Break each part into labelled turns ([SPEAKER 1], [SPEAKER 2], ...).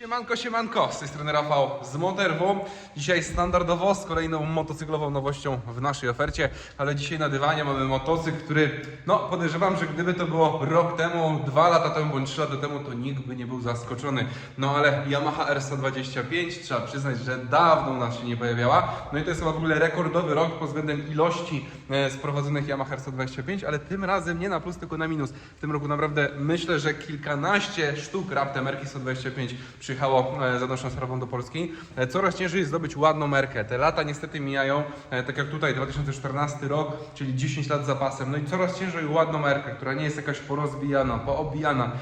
[SPEAKER 1] Siemanko, siemanko, z tej strony Rafał z Motorwo. Dzisiaj standardowo z kolejną motocyklową nowością w naszej ofercie, ale dzisiaj na dywanie mamy motocykl, który, no podejrzewam, że gdyby to było rok temu, dwa lata temu bądź trzy lata temu, to nikt by nie był zaskoczony. No ale Yamaha R125, trzeba przyznać, że dawno nas się nie pojawiała. No i to jest chyba w ogóle rekordowy rok pod względem ilości e, sprowadzonych Yamaha R125, ale tym razem nie na plus, tylko na minus. W tym roku naprawdę myślę, że kilkanaście sztuk raptem Merki 125 przyjechało e, za naszą sprawą do Polski. E, Coraz ciężej jest zdobyć ładną merkę. Te lata niestety mijają, e, tak jak tutaj 2014 rok, czyli 10 lat zapasem. No i coraz ciężej ładną merkę, która nie jest jakaś porozbijana, poobijana,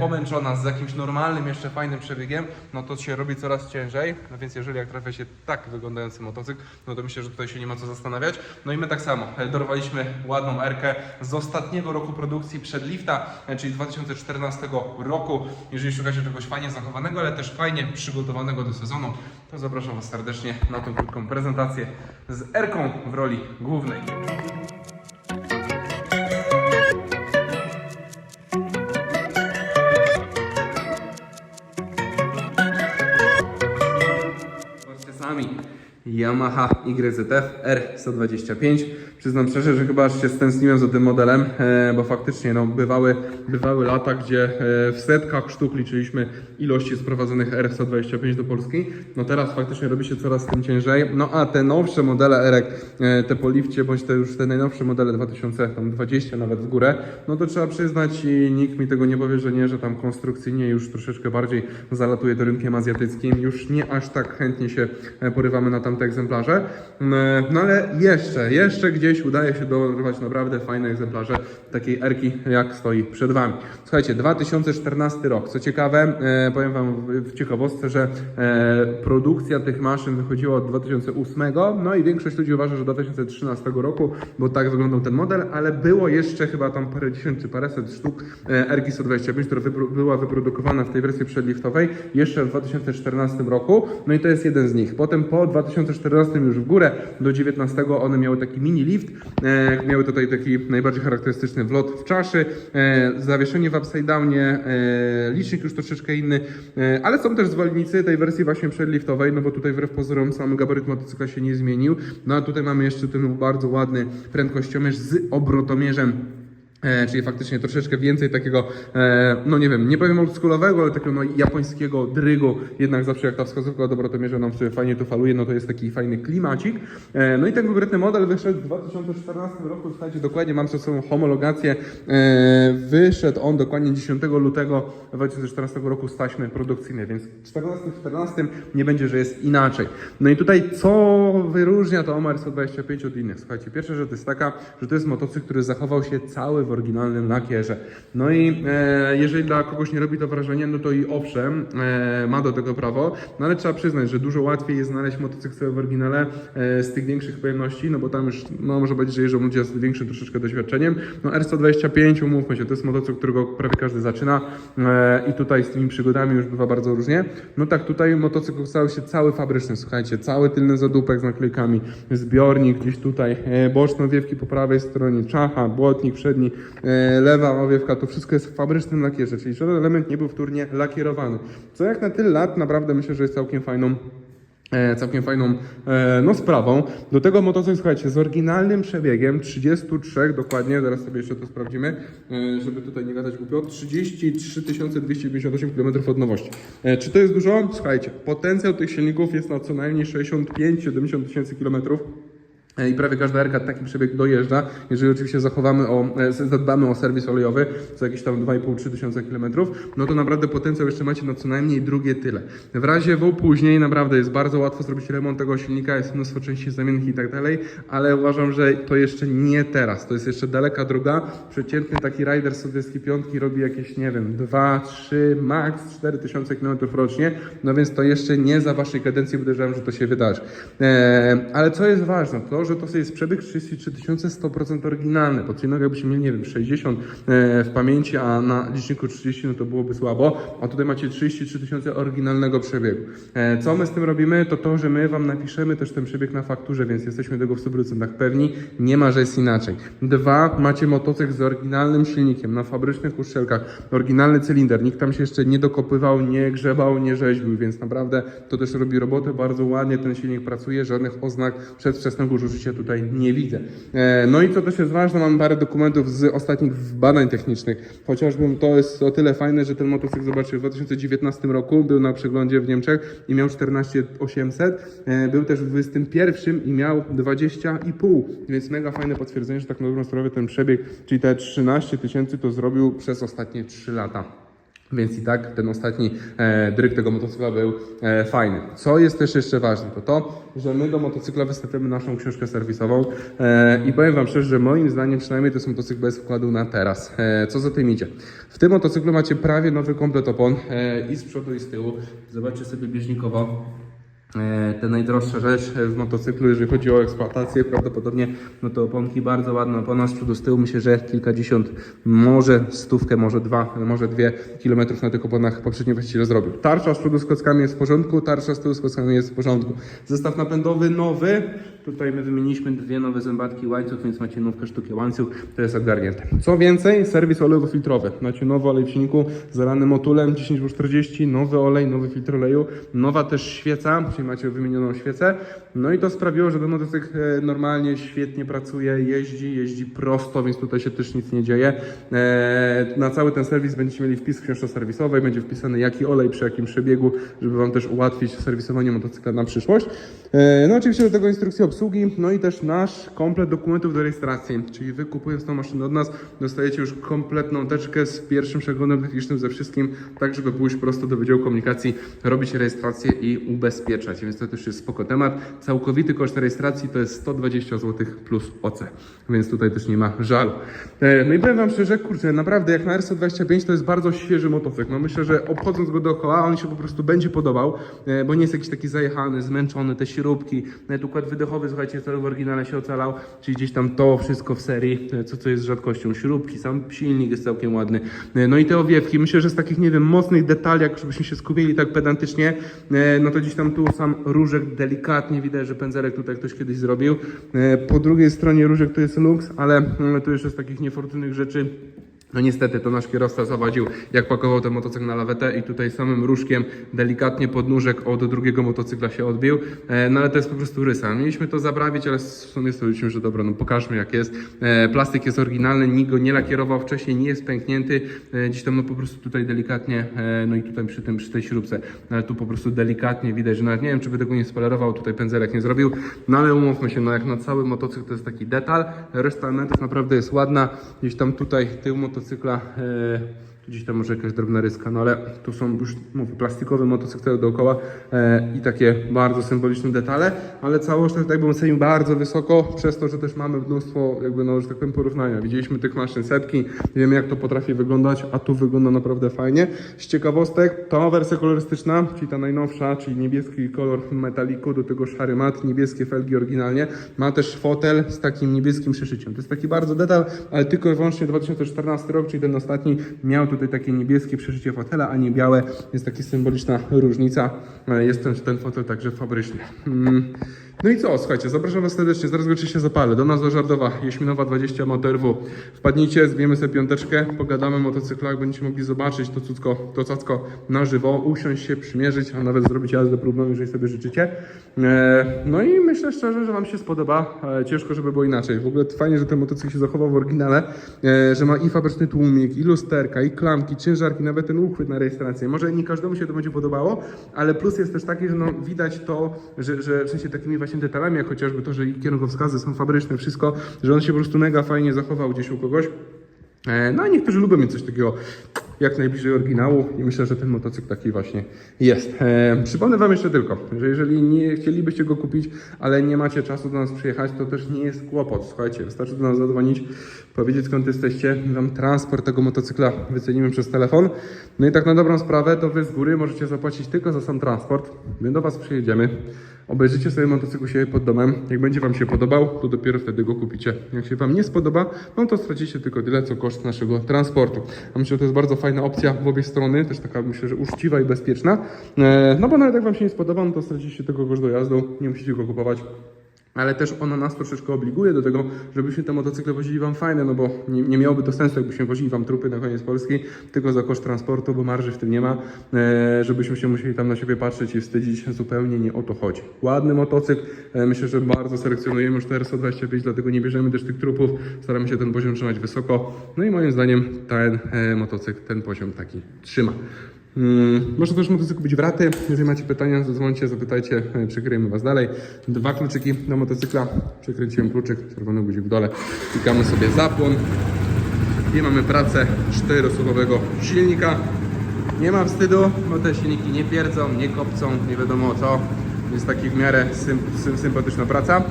[SPEAKER 1] pomęczona, z jakimś normalnym, jeszcze fajnym przebiegiem, no to się robi coraz ciężej. No więc jeżeli jak trafia się tak wyglądający motocykl, no to myślę, że tutaj się nie ma co zastanawiać. No i my tak samo dorwaliśmy ładną erkę z ostatniego roku produkcji przed lifta, czyli 2014 roku. Jeżeli szukacie czegoś fajnie zachowanego, ale też fajnie przygotowanego do sezonu, to zapraszam Was serdecznie na tą krótką prezentację z erką w roli głównej. Zobaczcie sami. Yamaha YZF R125. Przyznam szczerze, że chyba aż się stęskniłem za tym modelem, e, bo faktycznie no, bywały, bywały lata, gdzie e, w setkach sztuk liczyliśmy ilości sprowadzonych R125 do Polski. No teraz faktycznie robi się coraz tym ciężej. No a te nowsze modele R, te po lifcie, bądź te już te najnowsze modele 2020 nawet w górę, no to trzeba przyznać i nikt mi tego nie powie, że nie, że tam konstrukcyjnie już troszeczkę bardziej zalatuje to rynkiem azjatyckim. Już nie aż tak chętnie się e, porywamy na tamte egzemplarze. E, No ale jeszcze, jeszcze gdzieś udaje się dorwać naprawdę fajne egzemplarze takiej erki, jak stoi przed Wami. Słuchajcie, 2014 rok. Co ciekawe, e, powiem Wam w, ciekawostce, że e, produkcja tych maszyn wychodziła od 2008, no i większość ludzi uważa, że do 2013 roku, bo tak wyglądał ten model, ale było jeszcze chyba tam parędziesiąt czy paręset sztuk e, erki 125, która wypro, była wyprodukowana w tej wersji przedliftowej jeszcze w 2014 roku, no i to jest jeden z nich. Potem po 2014 już w górę do 2019 one miały taki mini lift, e, miały tutaj taki najbardziej charakterystyczny wlot w czaszy, e, zawieszenie w upside downie, e, licznik już troszeczkę inny, ale są też zwolennicy tej wersji właśnie przedliftowej, no bo tutaj wbrew pozorom sam gabaryt motocykla się nie zmienił, no a tutaj mamy jeszcze ten bardzo ładny prędkościomierz z obrotomierzem czyli faktycznie troszeczkę więcej takiego, e, no nie wiem, nie powiem oldschoolowego, ale takiego no, japońskiego drygu, jednak zawsze jak ta wskazówka od obrotomierza nam sobie fajnie tu faluje, no to jest taki fajny klimacik. E, no i ten konkretny model wyszedł w 2014 roku, słuchajcie, dokładnie mam przed sobą homologację, e, wyszedł on dokładnie 10 lutego 2014 roku z taśmy produkcyjnej, więc w 14-14 nie będzie, że jest inaczej. No i tutaj co wyróżnia to Omar 125 od innych? Słuchajcie, pierwsza rzecz jest taka, że to jest motocykl, który zachował się cały w oryginalnym lakierze. No i e, jeżeli dla kogoś nie robi to wrażenie, no to i owszem, e, ma do tego prawo, no ale trzeba przyznać, że dużo łatwiej jest znaleźć motocykl w oryginale e, z tych większych pojemności, no bo tam już, no może powiedzieć, że jeżdżą ludzie z większym troszeczkę doświadczeniem. No R125, umówmy się, to jest motocykl, którego prawie każdy zaczyna e, i tutaj z tymi przygodami już bywa bardzo różnie. No tak, tutaj motocykl stał się cały fabryczny, słuchajcie, cały tylny zadupek z naklejkami, zbiornik gdzieś tutaj, e, boczne owiewki po prawej stronie, czacha, błotnik przedni, lewa owiewka, to wszystko jest w fabrycznym lakierze, czyli żaden element nie był wtórnie lakierowany. Co jak na tyle lat naprawdę myślę, że jest całkiem fajną e, całkiem fajną e, no, sprawą. Do tego motocykl, słuchajcie, z oryginalnym przebiegiem 33 dokładnie, zaraz sobie jeszcze to sprawdzimy, e, żeby tutaj nie gadać głupio, 33 258 km od nowości. E, czy to jest dużo? Słuchajcie, potencjał tych silników jest na co najmniej 65-70 tysięcy kilometrów. I prawie każda erka taki przebieg dojeżdża, jeżeli oczywiście zachowamy o, e, zadbamy o serwis olejowy, co jakieś tam 2,5-3 tysiące kilometrów, no to naprawdę potencjał jeszcze macie na co najmniej drugie tyle. W razie W później naprawdę jest bardzo łatwo zrobić remont tego silnika, jest mnóstwo części zamiennych i tak dalej, ale uważam, że to jeszcze nie teraz, to jest jeszcze daleka droga. Przeciętny taki rider z 25 robi jakieś, nie wiem, 2, 3, max 4 tysiące kilometrów rocznie, no więc to jeszcze nie za waszej kadencji podejrzewam, że to się wydarzy. E, ale co jest ważne, to, że to jest przebieg 33 tysiące 100% oryginalny. Pod innego jakbyśmy mieli, nie wiem, 60 e, w pamięci, a na liczniku 30, no to byłoby słabo. A tutaj macie 33 tysiące oryginalnego przebiegu. E, co my z tym robimy? To to, że my Wam napiszemy też ten przebieg na fakturze, więc jesteśmy tego w 100% pewni. Nie ma, że jest inaczej. Dwa, macie motocykl z oryginalnym silnikiem, na fabrycznych uszczelkach, oryginalny cylinder. Nikt tam się jeszcze nie dokopywał, nie grzebał, nie rzeźbił, więc naprawdę to też robi robotę. Bardzo ładnie ten silnik pracuje, żadnych oznak przedwczesnego zużycia tutaj nie widzę. E, no i co też jest ważne, mam parę dokumentów z ostatnich badań technicznych. Chociażby to jest o tyle fajne, że ten motocykl, zobaczcie, w 2019 roku był na przeglądzie w Niemczech i miał 14800. E, był też w 2021 i miał 20,5, więc mega fajne potwierdzenie, że tak na dobrą sprawę ten przebieg, czyli te 13 tysięcy to zrobił przez ostatnie 3 lata. Więc i tak ten ostatni e, dryk tego motocykla był e, fajny. Co jest też jeszcze ważne, to to, że my do motocykla wystawiamy naszą książkę serwisową e, i powiem Wam szczerze, że moim zdaniem przynajmniej to jest motocykl bez wkładu na teraz. Co za tym idzie? W tym motocyklu macie prawie nowy komplet opon i z przodu i z tyłu. Zobaczcie sobie bieżnikowo. E, Te najdroższa rzecz w motocyklu, jeżeli chodzi o eksploatację, prawdopodobnie no to oponki bardzo ładne, opona z przodu, z tyłu, myślę, że kilkadziesiąt, może stówkę, może dwa, może dwie kilometrów na tych oponach poprzedni właściciel zrobił. Tarcza z przodu z kockami jest w porządku, tarcza z tyłu z kockami jest w porządku. Zestaw napędowy nowy, tutaj my wymieniliśmy dwie nowe zębatki łańcuch, więc macie nówkę sztukę łańcuch, to jest ogarnięte. Co więcej, serwis olejowo-filtrowy. Macie nowy olej w silniku, zalany motulem 10W40, nowy olej, nowy filtr oleju, nowa też świeca, macie wymienioną świecę. No i to sprawiło, że ten motocykl e, normalnie świetnie pracuje, jeździ, jeździ prosto, więc tutaj się też nic nie dzieje. E, Na cały ten serwis będziecie mieli wpis w książce serwisowej, będzie wpisany jaki olej przy jakim przebiegu, żeby Wam też ułatwić serwisowanie motocykla na przyszłość. E, No oczywiście do tego instrukcje obsługi, no i też nasz komplet dokumentów do rejestracji, czyli Wy kupując tą maszynę od nas, dostajecie już kompletną teczkę z pierwszym przeglądem technicznym ze wszystkim, tak żeby pójść prosto do Wydziału Komunikacji, robić rejestrację i ubezpieczać, więc to też jest spoko temat. Całkowity koszt rejestracji to jest 120 zł plus OC, więc tutaj też nie ma żalu. E, No i powiem Wam szczerze, kurczę, naprawdę jak na RS25 to jest bardzo świeży motocykl. No myślę, że obchodząc go dookoła, on się po prostu będzie podobał, e, bo nie jest jakiś taki zajechany, zmęczony, te śrubki, nawet układ wydechowy, słuchajcie, cały w oryginale się ocalał, czyli gdzieś tam to wszystko w serii, e, co co jest rzadkością, śrubki, sam silnik jest całkiem ładny. No i te owiewki, myślę, że z takich, nie wiem, mocnych detali, jak żebyśmy się skupili tak pedantycznie, no to gdzieś tam tu sam różek delikatnie widać, że pędzelek tutaj ktoś kiedyś zrobił. E, Po drugiej stronie różek to jest luks, ale mm, tu jeszcze z takich niefortunnych rzeczy no niestety to nasz kierowca zawadził, jak pakował ten motocykl na lawetę i tutaj samym różkiem delikatnie podnóżek od drugiego motocykla się odbił. E, no ale to jest po prostu rysa. Mieliśmy to zabrawić, ale w sumie stwierdziliśmy, że dobra, no pokażmy jak jest. E, plastik jest oryginalny, nikt go nie lakierował wcześniej, nie jest pęknięty. E, gdzieś tam no po prostu tutaj delikatnie, no i tutaj przy tym, przy tej śrubce, ale tu po prostu delikatnie widać, że nawet nie wiem, czy by tego nie spolerował, tutaj pędzelek nie zrobił. No ale umówmy się, no jak na cały motocykl to jest taki detal, reszta elementów naprawdę jest ładna. Gdzieś tam tutaj tył motocykla, e, gdzieś tam może jakaś drobna ryska, no ale tu są już mówię, plastikowe motocykle dookoła e, i takie bardzo symboliczne detale, ale całość tak jakbym ocenił bardzo wysoko, przez to, że też mamy mnóstwo jakby no, że tak powiem porównania. Widzieliśmy tych maszyn setki, wiemy jak to potrafi wyglądać, a tu wygląda naprawdę fajnie. Z ciekawostek, ta wersja kolorystyczna, czyli ta najnowsza, czyli niebieski kolor metaliku, do tego szary mat, niebieskie felgi oryginalnie, ma też fotel z takim niebieskim przeszyciem. To jest taki bardzo detal, ale tylko i wyłącznie 2014 rok, czyli ten ostatni, miał tutaj takie niebieskie przeszycie fotela, a nie białe. Jest taka symboliczna różnica. E, Jest ten, ten fotel także fabryczny. No i co, słuchajcie, zapraszam Was serdecznie, zaraz go oczywiście zapalę. Do nas do Żardowa, Jeśminowa 20 Motorwu. Wpadnijcie, zbijemy sobie piąteczkę, pogadamy o motocyklach, będziecie mogli zobaczyć to cucko, to cacko na żywo, usiąść się, przymierzyć, a nawet zrobić jazdę próbną, jeżeli sobie życzycie. E, No i myślę szczerze, że Wam się spodoba. E, Ciężko, żeby było inaczej. W ogóle fajnie, że ten motocykl się zachował w oryginale, e, że ma i fabryczny tłumik, i lusterka, i klamki, ciężarki, nawet ten uchwyt na rejestrację. Może nie każdemu się to będzie podobało, ale plus jest też taki, że no, widać to, że, że w sensie takimi właśnie detalami, jak chociażby to, że kierunkowskazy są fabryczne, wszystko, że on się po prostu mega fajnie zachował gdzieś u kogoś. E, No i niektórzy lubią mieć coś takiego jak najbliżej oryginału i myślę, że ten motocykl taki właśnie jest. E, przypomnę Wam jeszcze tylko, że jeżeli nie chcielibyście go kupić, ale nie macie czasu do nas przyjechać, to też nie jest kłopot. Słuchajcie, wystarczy do nas zadzwonić, powiedzieć skąd jesteście, Wam transport tego motocykla wycenimy przez telefon. No i tak na dobrą sprawę, to Wy z góry możecie zapłacić tylko za sam transport. My do Was przyjedziemy. Obejrzycie sobie motocykl siebie pod domem. Jak będzie Wam się podobał, to dopiero wtedy go kupicie. Jak się Wam nie spodoba, no to stracicie tylko tyle, co koszt naszego transportu. A myślę, że to jest bardzo fajna opcja w obie strony, też taka myślę, że uczciwa i bezpieczna. E, No bo nawet jak Wam się nie spodoba, no to stracicie tylko koszt dojazdu, nie musicie go kupować. Ale też ona nas troszeczkę obliguje do tego, żebyśmy te motocykle wozili Wam fajne, no bo nie, nie miałoby to sensu, jakbyśmy wozili Wam trupy na koniec Polski, tylko za koszt transportu, bo marży w tym nie ma, e, żebyśmy się musieli tam na siebie patrzeć i wstydzić, zupełnie nie o to chodzi. Ładny motocykl, e, myślę, że bardzo selekcjonujemy 425, dlatego nie bierzemy też tych trupów, staramy się ten poziom trzymać wysoko, no i moim zdaniem ten e, motocykl ten poziom taki trzyma. Hmm, może też motocykl być w raty. Jeżeli macie pytania, zadzwońcie, zapytajcie, e, przekryjemy Was dalej. Dwa kluczyki do motocykla. Przekręciłem kluczyk, czerwony guzik w dole. Klikamy sobie zapłon. I mamy pracę czterosuwowego silnika. Nie ma wstydu, bo te silniki nie pierdzą, nie kopcą, nie wiadomo co. Jest taki w miarę sym, sym, sympatyczna praca.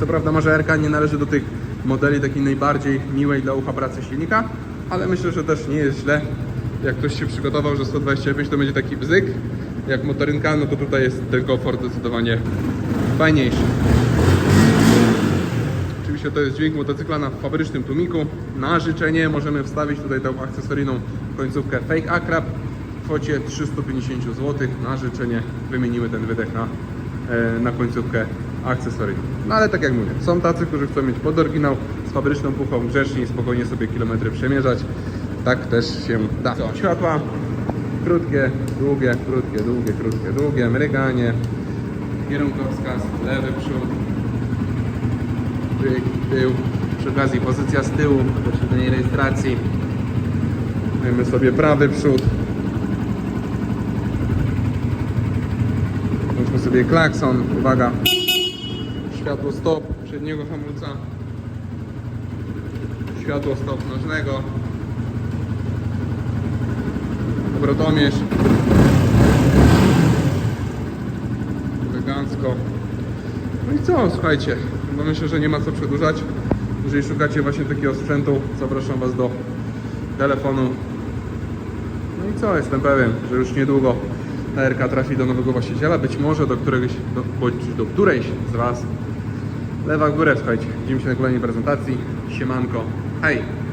[SPEAKER 1] Co prawda może RK nie należy do tych modeli takiej najbardziej miłej dla ucha pracy silnika, ale myślę, że też nie jest źle. Jak ktoś się przygotował, że 125 to będzie taki bzyk, jak motorynka, no to tutaj jest ten komfort zdecydowanie fajniejszy. Oczywiście to jest dźwięk motocykla na fabrycznym tłumiku. Na życzenie możemy wstawić tutaj tą akcesoryjną końcówkę Fake Acrap w kwocie 350 zł. Na życzenie wymienimy ten wydech na, e, na końcówkę akcesoryjną. No ale tak jak mówię, są tacy, którzy chcą mieć pod oryginał z fabryczną puchą grzecznie i spokojnie sobie kilometry przemierzać. Tak też się da. Co? Światła krótkie, długie, krótkie, długie, krótkie, długie, mryganie, kierunkowskaz, lewy przód, tył, tył. Przy okazji pozycja z tyłu, pośredniej rejestracji. Mamy sobie prawy przód. Włączmy sobie klakson, uwaga. Światło stop przedniego hamulca. Światło stop nożnego. Obrotomierz. Elegancko. No i co, słuchajcie, no myślę, że nie ma co przedłużać. Jeżeli szukacie właśnie takiego sprzętu, zapraszam Was do telefonu. No i co, jestem pewien, że już niedługo ta RK trafi do nowego właściciela, być może do któregoś, do, bądź do którejś z Was. Lewa górę, słuchajcie. Widzimy się na kolejnej prezentacji. Siemanko. Hej!